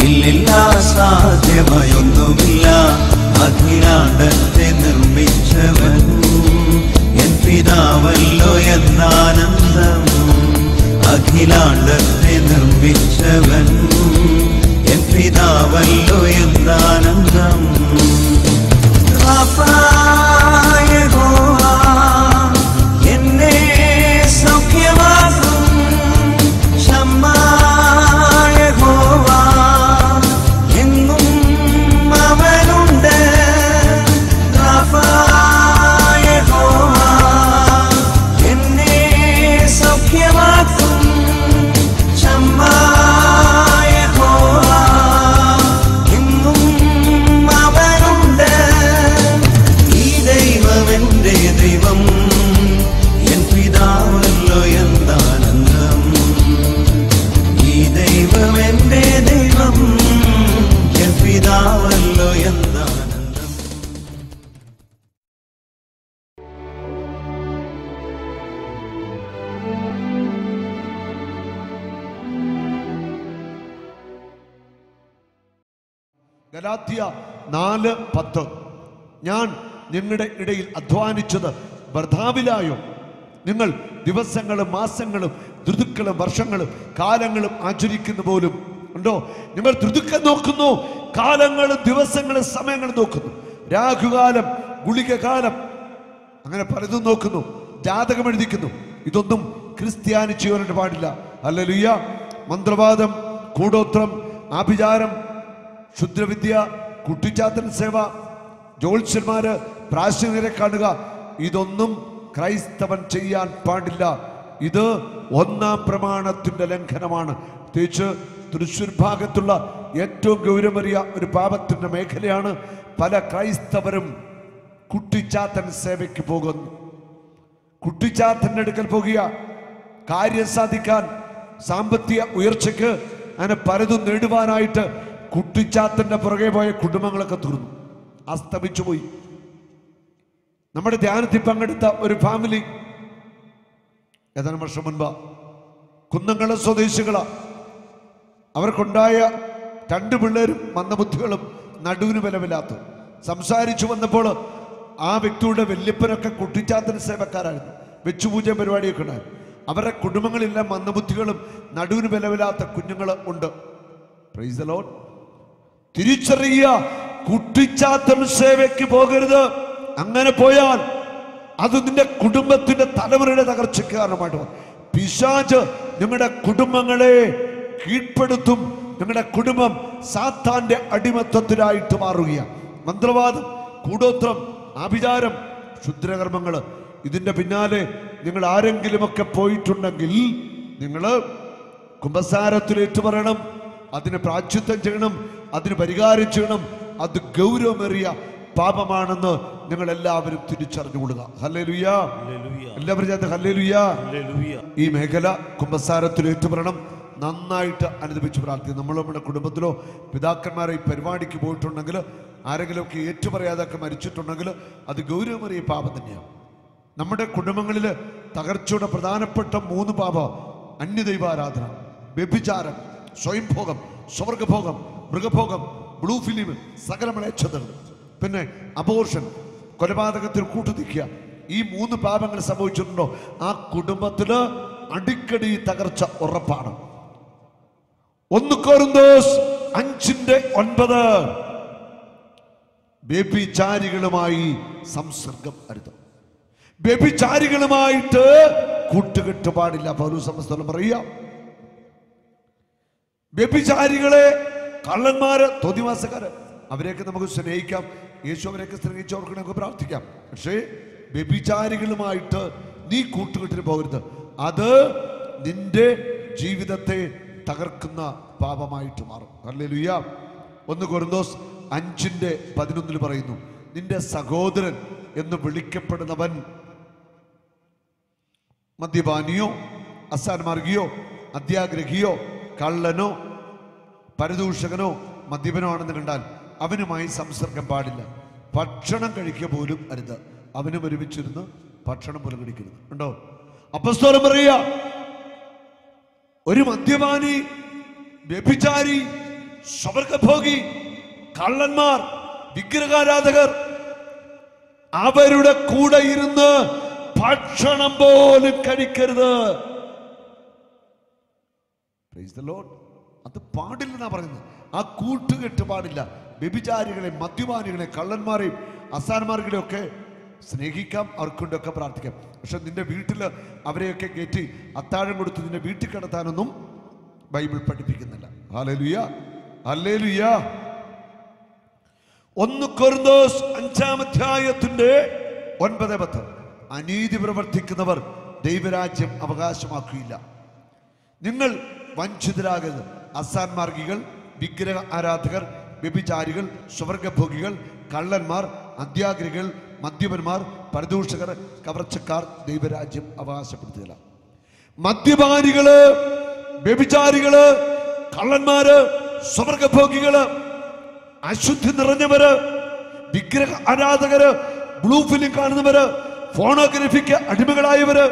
ഇല്ലില്ല സാധ്യമായൊന്നുമില്ല. അഖിലാണ്ടത്തെ നിർമ്മിച്ചവൻ എൻ പിതാവല്ലോ എന്നാനന്ദം അഖിലാണ്ടത്തെ നിർമ്മിച്ചവൻ എൻ പിതാവല്ലോ എന്താനന്ദം ഗലാത്യ നാല് പത്ത്. ഞാൻ നിങ്ങളുടെ ഇടയിൽ അധ്വാനിച്ചത് ഭർത്താവിലായോ? നിങ്ങൾ ദിവസങ്ങളും മാസങ്ങളും ധൃതുക്കളും വർഷങ്ങളും കാലങ്ങളും ആചരിക്കുന്ന പോലും ഉണ്ടോ? നിങ്ങൾ ഋതുക്കൾ നോക്കുന്നു കാലങ്ങളും ദിവസങ്ങളും സമയങ്ങളും നോക്കുന്നു. രാഘുകാലം ഗുളികകാലം അങ്ങനെ പലതും നോക്കുന്നു ജാതകം എഴുതിക്കുന്നു. ഇതൊന്നും ക്രിസ്ത്യാനി ചെയ്യാനായിട്ട് പാടില്ല. അല്ലലുയ്യ മന്ത്രവാദം കൂടോത്രം ആഭിചാരം ക്ഷുദ്രവിദ്യ കുട്ടിച്ചാത്തൻ സേവ ജ്യോത്സ്യന്മാര് പ്രാശ്ചികരെ കാണുക. ഇതൊന്നും ക്രൈസ്തവൻ ചെയ്യാൻ പാടില്ല. ഇത് ഒന്നാം പ്രമാണത്തിന്റെ ലംഘനമാണ്. പ്രത്യേകിച്ച് തൃശ്ശൂർ ഭാഗത്തുള്ള ഏറ്റവും ഗൗരവമേറിയ ഒരു പാപത്തിന്റെ മേഖലയാണ് പല ക്രൈസ്തവരും കുട്ടിച്ചാത്തൻ സേവയ്ക്ക് പോകുന്നു. കുട്ടിച്ചാത്തന്റെ അടുക്കൽ പോകുക കാര്യം സാധിക്കാൻ സാമ്പത്തിക ഉയർച്ചയ്ക്ക് അങ്ങനെ പലതും നേടുവാനായിട്ട് കുട്ടിച്ചാത്തന്റെ പുറകെ പോയ കുടുംബങ്ങളൊക്കെ തീർന്നു. അസ്തമിച്ചു പോയി. നമ്മുടെ ധ്യാനത്തിൽ പങ്കെടുത്ത ഒരു ഫാമിലി ഏതാനും വർഷം മുൻപ് കുന്നംകുളം സ്വദേശികളാ. അവർക്കുണ്ടായ രണ്ട് പിള്ളേരും മന്ദബുദ്ധികളും നടുവിന് ബലമില്ലാത്ത. സംസാരിച്ചു വന്നപ്പോൾ ആ വ്യക്തിയുടെ വല്യപ്പനൊക്കെ കുട്ടിച്ചാത്തന സേവക്കാരായിരുന്നു. വെച്ചുപൂജ പരിപാടിയൊക്കെ ഉണ്ടായിരുന്നു അവരുടെ കുടുംബങ്ങളിലെല്ലാം മന്ദബുദ്ധികളും നടുവിന് ബലമില്ലാത്ത കുഞ്ഞുങ്ങൾ ഉണ്ട്. പ്രൈസ് ലോർഡ് തിരിച്ചറിയുക കുട്ടിച്ചാത്തം സേവയ്ക്ക് പോകരുത്. അങ്ങനെ പോയാൽ അത് നിന്റെ കുടുംബത്തിന്റെ തലമുറയുടെ തകർച്ചയ്ക്ക് കാരണമായിട്ട് പിശാജ് നിങ്ങളുടെ കുടുംബങ്ങളെ കീഴ്പ്പെടുത്തും. നിങ്ങളുടെ കുടുംബം സാത്താന്റെ അടിമത്വത്തിലായിട്ട് മാറുകയാണ്. മന്ത്രവാദം കൂടോത്രം ആഭിചാരം ക്ഷുദ്രകർമ്മങ്ങൾ ഇതിന്റെ പിന്നാലെ നിങ്ങൾ ആരെങ്കിലുമൊക്കെ പോയിട്ടുണ്ടെങ്കിൽ നിങ്ങൾ കുംഭസാരത്തിൽ ഏറ്റുപറയണം അതിന് പ്രാച്യുത്വം ചെയ്യണം അതിന് പരിഹാരം ചെയ്യണം. അത് ഗൗരവമേറിയ പാപമാണെന്ന് നിങ്ങൾ എല്ലാവരും തിരിച്ചറിഞ്ഞുകൊള്ളുക. ഹല്ലേലൂയ. എല്ലാവരും ചേർത്ത് ഹല്ലേലൂയ. ഈ മേഖല കുംഭസാരത്തിൽ ഏറ്റുപറണം നന്നായിട്ട് അനുദപിച്ച് പ്രാർത്ഥിക്കും നമ്മൾ നമ്മുടെ കുടുംബത്തിലോ പിതാക്കന്മാരെ ഈ പരിപാടിക്ക് പോയിട്ടുണ്ടെങ്കിൽ ആരെങ്കിലുമൊക്കെ ഏറ്റുപറയാതൊക്കെ മരിച്ചിട്ടുണ്ടെങ്കിൽ അത് ഗൗരവമേറിയ പാപം തന്നെയാണ്. നമ്മുടെ കുടുംബങ്ങളിൽ തകർച്ചയുടെ പ്രധാനപ്പെട്ട മൂന്ന് പാപം. അന്യദൈവാരാധന വ്യഭിചാരം സ്വയംഭോഗം സ്വർഗഭോഗം മൃഗഭോഗം ബ്ലൂ ഫിലിം സകല മ്ലേച്ഛതകൾ. പിന്നെ അബോർഷൻ കൊലപാതകത്തിൽ കൂട്ടുനിൽക്കുക. ഈ മൂന്ന് പാപങ്ങൾ സംഭവിച്ചിട്ടുണ്ടോ? ആ കുടുംബത്തിന് അടിക്കടി തകർച്ച ഉറപ്പാണ്. ഒന്ന് കോരുന്തോസ് അഞ്ചിന്റെ ഒൻപത്. വ്യഭിചാരികളുമായി സംസർഗം അരുത്. വ്യഭിചാരികളുമായിട്ട് കൂട്ടുകെട്ട് പാടില്ല പൗരു സമസ്തം പറയുക. വ്യഭിചാരികളെ കള്ളന്മാര് തോതിവാസക്കാര് അവരെയൊക്കെ നമുക്ക് സ്നേഹിക്കാം. യേശു അവരെയൊക്കെ സ്നേഹിച്ചവർക്ക് നമുക്ക് പ്രാർത്ഥിക്കാം. പക്ഷേ വ്യഭിചാരികളുമായിട്ട് നീ കൂട്ടുകെട്ടിന് പോകരുത്. അത് നിന്റെ ജീവിതത്തെ തകർക്കുന്ന പാപമായിട്ട് മാറും. ഹല്ലേലൂയ. ഒന്ന് കൊറിന്തോസ് അഞ്ചിന്റെ പതിനൊന്നിൽ പറയുന്നു നിന്റെ സഹോദരൻ എന്ന് വിളിക്കപ്പെടുന്നവൻ മദ്യപാനിയോ അസാൻമാർഗിയോ അത്യാഗ്രഹിയോ കള്ളനോ പരദൂഷകനോ മദ്യപനോ ആണെന്ന് കണ്ടാൽ അവനുമായി സംസർഗം പാടില്ല. ഭക്ഷണം കഴിക്കുക പോലും അരുത്. അവനും ഒരുമിച്ചിരുന്ന് ഭക്ഷണം പോലും കഴിക്കരുത് ഉണ്ടോ അപ്പസ്തോലം പറയുക ഒരു മദ്യപാനി വ്യഭിചാരി സ്വർഗഭോഗി കള്ളന്മാർ വിഗ്രഹാരാധകർ അവരുടെ കൂടെ ഇരുന്ന് ഭക്ഷണം പോലും കഴിക്കരുത്. Praise. അത് പാടില്ലെന്നാ പറയുന്നത്. ആ കൂട്ടുകെട്ട് പാടില്ല. വ്യഭിചാരികളെ മദ്യപാനികളെ കള്ളന്മാരെയും അസാന്മാർഗികളെയും ഒക്കെ സ്നേഹിക്കാം അവർക്കൊണ്ടൊക്കെ പ്രാർത്ഥിക്കാം. പക്ഷെ നിന്റെ വീട്ടിൽ അവരെയൊക്കെ കയറ്റി അത്താഴം കൊടുത്ത് നിന്റെ വീട്ടിൽ കിടത്താനൊന്നും ബൈബിൾ പഠിപ്പിക്കുന്നില്ല. Hallelujah hallelujah. ഒന്ന് അഞ്ചാം അധ്യായത്തിന്റെ ഒൻപത് പത്ത്. അനീതി പ്രവർത്തിക്കുന്നവർ ദൈവരാജ്യം അവകാശമാക്കുകയില്ല. നിങ്ങൾ വഞ്ചിതരാകരുത്. അസാൻമാർഗികൾ വിഗ്രഹ ആരാധകർ വ്യഭിചാരികൾ സ്വർഗഭോഗികൾ കള്ളന്മാർ അത്യാഗ്രഹികൾ മദ്യപന്മാർ പരദൂഷകർ കവർച്ചക്കാർ ദൈവരാജ്യം അവകാശപ്പെടുത്തുകയില്ല മദ്യപാനികൾ വ്യഭിചാരികൾ കള്ളന്മാര് സ്വർഗഭോഗികൾ അശുദ്ധി നിറഞ്ഞവര് വിഗ്രഹ ആരാധകര് ബ്ലൂ ഫിലിം കാണുന്നവര് ഫോണോഗ്രഫിക്ക് അടിമകളായവര്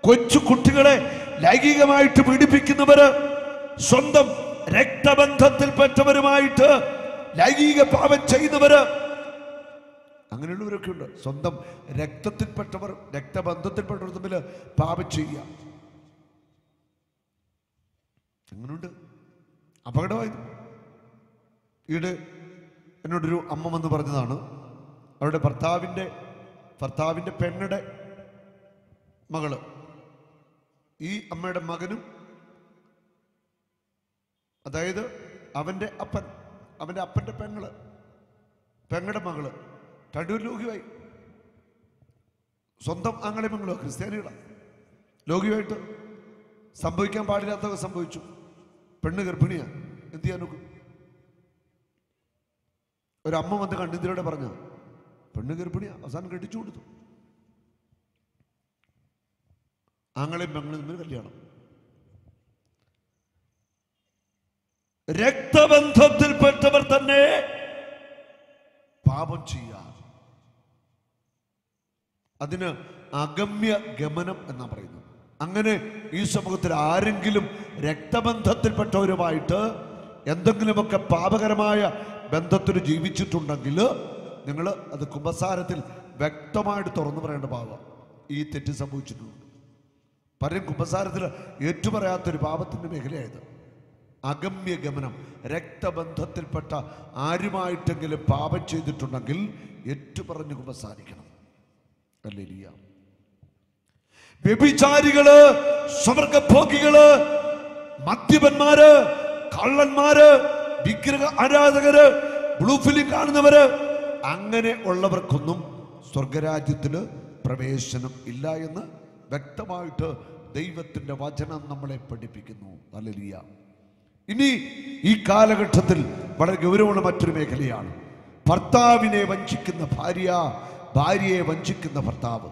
കൊച്ചു കുട്ടികളെ ലൈംഗികമായിട്ട് പീഡിപ്പിക്കുന്നവര് സ്വന്തം രക്തബന്ധത്തിൽപ്പെട്ടവരുമായിട്ട് ലൈംഗിക പാപം ചെയ്യുന്നവര് അങ്ങനെയുള്ളവരൊക്കെ ഉണ്ട്. സ്വന്തം രക്തത്തിൽപ്പെട്ടവർ രക്തബന്ധത്തിൽപ്പെട്ടവർ തമ്മിൽ പാപം ചെയ്യുക. അങ്ങനെയുണ്ട്. അപകടമായത്. ഈട് എന്നോടൊരു അമ്മ വന്ന് പറഞ്ഞതാണ്. അവരുടെ ഭർത്താവിന്റെ ഭർത്താവിന്റെ പെണ്ണുടെ മകൾ. ഈ അമ്മയുടെ മകനും അതായത് അവന്റെ അപ്പൻ അവന്റെ അപ്പന്റെ പെങ്ങൾ പെങ്ങളുടെ മകൾ രണ്ടൂർ ലോകിയായി സ്വന്തം ആങ്ങളെ മകളോ ക്രിസ്ത്യാനികളാണ്. ലോകിയായിട്ട് സംഭവിക്കാൻ പാടില്ലാത്തതൊക്കെ സംഭവിച്ചു. പെണ്ണ് ഗർഭിണിയാണ് എന്ത് ചെയ്യാൻ നോക്കും? ഒരമ്മ വന്ന് കണ്ണിന്തിലൂടെ പറഞ്ഞ പെണ്ണ് ഗർഭിണിയാ. അവസാനം കെട്ടിച്ചു കൊടുത്തു. ആങ്ങളെയും പെങ്ങളും തമ്മിൽ കല്യാണം. രക്തബന്ധത്തിൽപ്പെട്ടവർ തന്നെ പാപം ചെയ്യാ അതിന് അഗമ്യ ഗമനം എന്നാ പറയുന്നത്. അങ്ങനെ ഈ സമൂഹത്തിൽ ആരെങ്കിലും രക്തബന്ധത്തിൽപ്പെട്ടവരുമായിട്ട് എന്തെങ്കിലുമൊക്കെ പാപകരമായ ബന്ധത്തിൽ ജീവിച്ചിട്ടുണ്ടെങ്കിൽ നിങ്ങൾ അത് കുംഭസാരത്തിൽ വ്യക്തമായിട്ട് തുറന്നു പറയേണ്ട പാപം ഈ തെറ്റ് സംഭവിച്ചിട്ടുണ്ട്. പലരും കുംഭസാരത്തിൽ ഏറ്റുപറയാത്തൊരു പാപത്തിന്റെ മേഖലയായത്. അഗമ്യ ഗമനം രക്തബന്ധത്തിൽപ്പെട്ട ആരുമായിട്ടെങ്കിലും പാപം ചെയ്തിട്ടുണ്ടെങ്കിൽ ഏറ്റുപറഞ്ഞു കുമ്പസാരിക്കണം. ഹല്ലേലൂയ. വ്യഭിചാരികൾ സ്വർഗഭോഗികൾ മദ്യപന്മാര് കള്ളന്മാര് വിഗ്രഹ ആരാധകര് ബ്ലൂഫിലി കാണുന്നവര് അങ്ങനെ ഉള്ളവർക്കൊന്നും സ്വർഗരാജ്യത്തിന് പ്രവേശനം ഇല്ല എന്ന് വ്യക്തമായിട്ട് ദൈവത്തിന്റെ വചനം നമ്മളെ പഠിപ്പിക്കുന്നു. അല്ലലിയ ഇനി ഈ കാലഘട്ടത്തിൽ വളരെ ഗൗരവമുള്ള മറ്റൊരു മേഖലയാണ്. ഭർത്താവിനെ വഞ്ചിക്കുന്ന ഭാര്യ ഭാര്യയെ വഞ്ചിക്കുന്ന ഭർത്താവ്.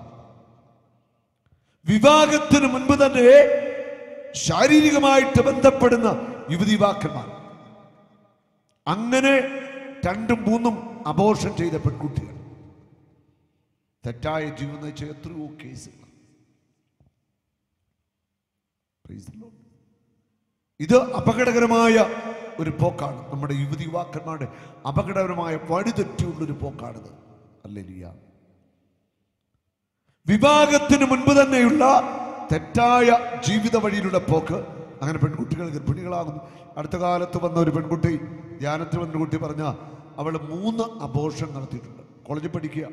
വിവാഹത്തിന് മുൻപ് തന്നെ ശാരീരികമായിട്ട് ബന്ധപ്പെടുന്ന യുവതിവാക്കന്മാർ അങ്ങനെ രണ്ടും മൂന്നും അബോർഷൻ ചെയ്ത പെൺകുട്ടികൾ. തെറ്റായ ജീവിതം നയിച്ച എത്രയോ കേസുകൾ. ഇത് അപകടകരമായ ഒരു പോക്കാണ്. നമ്മുടെ യുവതി യുവാക്കന്മാരുടെ അപകടകരമായ വഴിതെറ്റിയുള്ളൊരു പോക്കാണിത്. അല്ലെലിയ വിവാഹത്തിന് മുൻപ് തന്നെയുള്ള തെറ്റായ ജീവിത വഴിയിലുള്ള പോക്ക്. അങ്ങനെ പെൺകുട്ടികൾ ഗർഭിണികളാകുന്നു. അടുത്ത കാലത്ത് വന്ന ഒരു പെൺകുട്ടി ധ്യാനത്തിൽ വന്ന കുട്ടി പറഞ്ഞ അവൾ മൂന്ന് അബോർഷൻ നടത്തിയിട്ടുണ്ട്. കോളേജിൽ പഠിക്കുക.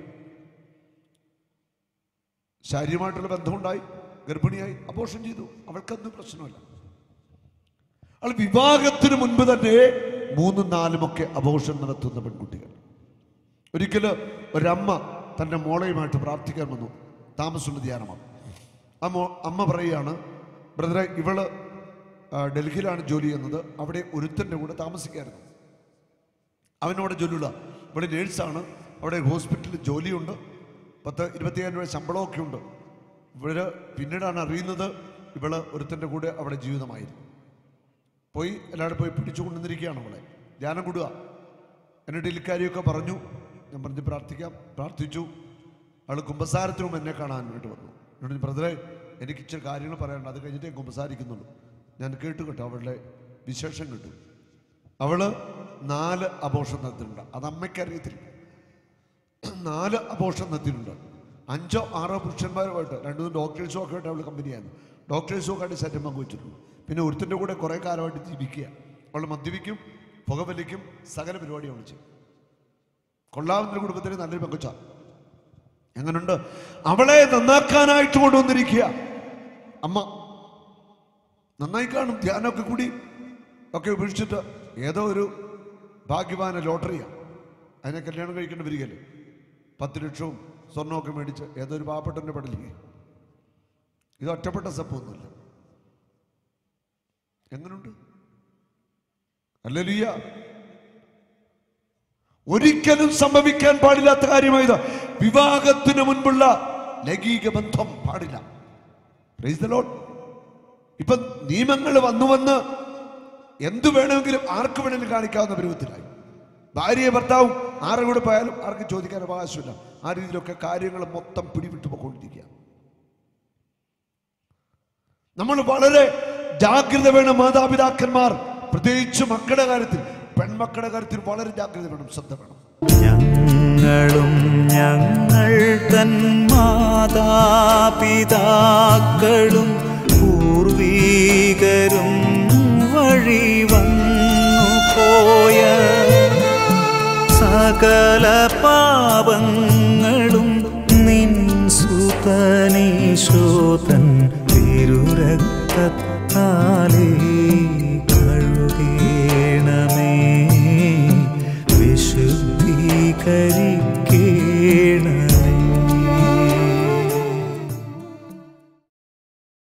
ശാരീരമായിട്ടുള്ള ബന്ധമുണ്ടായി. ഗർഭിണിയായി. അബോർഷൻ ചെയ്തു. അവൾക്കൊന്നും പ്രശ്നമില്ല. അവൾ വിവാഹത്തിന് മുൻപ് തന്നെ മൂന്നും നാലുമൊക്കെ അബോർഷൻ നടത്തുന്ന പെൺകുട്ടികൾ. ഒരിക്കൽ ഒരമ്മ തന്റെ മോളയുമായിട്ട് പ്രാർത്ഥിക്കാൻ വന്നു. താമസമുള്ള ധ്യാനമാണ് ആ മോ അമ്മ പറയുകയാണ് ബ്രദറെ ഇവൾ ഡൽഹിയിലാണ് ജോലി ചെയ്യുന്നത്. അവിടെ ഒരുത്തന്റെ കൂടെ താമസിക്കായിരുന്നു. അവനോട് ജോലിയുള്ള ഇവിടെ നേഴ്സാണ്. അവിടെ ഹോസ്പിറ്റലിൽ ജോലിയുണ്ട്. പത്ത് ഇരുപത്തിയായിരം രൂപ ശമ്പളമൊക്കെ ഉണ്ട് ഇവർ പിന്നീടാണ് അറിയുന്നത് ഇവൾ ഒരുത്തന്റെ കൂടെ അവിടെ ജീവിതമായിരുന്നു. പോയി എല്ലാവരും പോയി പിടിച്ചു കൊണ്ടുവന്നിരിക്കുകയാണ് അവളെ ധ്യാനം കൂടുക. എന്നിട്ട് ഇക്കാര്യമൊക്കെ പറഞ്ഞു. ഞാൻ പറഞ്ഞ് പ്രാർത്ഥിക്കാം. പ്രാർത്ഥിച്ചു. അവൾ കുമ്പസാരത്തിന് മുമ്പ് എന്നെ കാണാൻ വേണ്ടി വന്നു. എന്നിട്ട് ബ്രദറെ എനിക്ക് ഇച്ചിരി കാര്യങ്ങൾ പറയാനുണ്ട്. അത് കഴിഞ്ഞിട്ട് ഞാൻ കുമ്പസാരിക്കുന്നുള്ളൂ. ഞാൻ കേട്ടു കേട്ടോ അവളുടെ വിശേഷം കേട്ടു. അവൾ നാല് അപോഷം നടത്തിയിട്ടുണ്ട്. അത് അമ്മയ്ക്കറിയത്തില്ല നാല് അപോഷം നടത്തിയിട്ടുണ്ട്. അഞ്ചോ ആറോ പുരുഷന്മാരുമായിട്ട് രണ്ടു ഡോക്ടേഴ്സും ഒക്കെ ആയിട്ട് അവൾ കമ്പനിയായിരുന്നു. ഡോക്ടേഴ്സും ഒക്കെ ആയിട്ട് സെറ്റം പങ്കുവച്ചിട്ടുണ്ട് പിന്നെ ഒരുത്തിന്റെ കൂടെ കുറേ കാലമായിട്ട് ജീവിക്കുക. അവൾ മദ്യപിക്കും പുകവലിക്കും സകല പരിപാടി അവൾ ചെയ്യും കൊള്ളാവുന്ന കുടുംബത്തിന് നല്ലൊരു പങ്കുച്ച. എങ്ങനുണ്ട്? അവളെ നന്നാക്കാനായിട്ട് കൊണ്ടുവന്നിരിക്കുക. അമ്മ നന്നായി കാണും ധ്യാനമൊക്കെ കൂടി ഒക്കെ ഉപേക്ഷിച്ചിട്ട് ഏതോ ഒരു ഭാഗ്യവാന ലോട്ടറിയാണ് അതിനെ കല്യാണം കഴിക്കേണ്ടി വരികയല്ലേ? പത്ത് ലക്ഷവും സ്വർണമൊക്കെ മേടിച്ച് ഏതോ ഒരു പാവപ്പെട്ടന്റെ പടലിക്ക് ഇത് ഒറ്റപ്പെട്ട സപ്പൊന്നുമില്ല എങ്ങനുണ്ട്? അല്ലലിയ ഒരിക്കലും സംഭവിക്കാൻ പാടില്ലാത്ത കാര്യമായത്. വിവാഹത്തിന് മുൻപുള്ള ലൈംഗിക ബന്ധം പാടില്ല. ഇപ്പൊ നിയമങ്ങൾ വന്നു വന്ന് എന്തു വേണമെങ്കിലും ആർക്ക് വേണമെങ്കിലും കാണിക്കാവുന്ന പരുവത്തിലായി ഭാര്യയെ ഭർത്താവും ആരുടെ കൂടെ പോയാലും ആർക്കും ചോദിക്കാൻ അവകാശമില്ല. ആ രീതിയിലൊക്കെ കാര്യങ്ങൾ മൊത്തം പിടിവിട്ടു പോയിക്കൊണ്ടിരിക്കുക നമ്മൾ വളരെ ജാഗ്രത വേണം മാതാപിതാക്കന്മാർ. പ്രത്യേകിച്ച് മക്കളുടെ കാര്യത്തിൽ. പെൺമക്കളുടെ കാര്യത്തിൽ വളരെ ജാഗ്രത വേണം ശ്രദ്ധ വേണം. ഞങ്ങളും ഞങ്ങൾ തൻ മാതാപിതാക്കളും പൂർവീകരും വഴി വന്നു പോയ സകല പാപങ്ങളും നിൻ സുതനീശോതൻ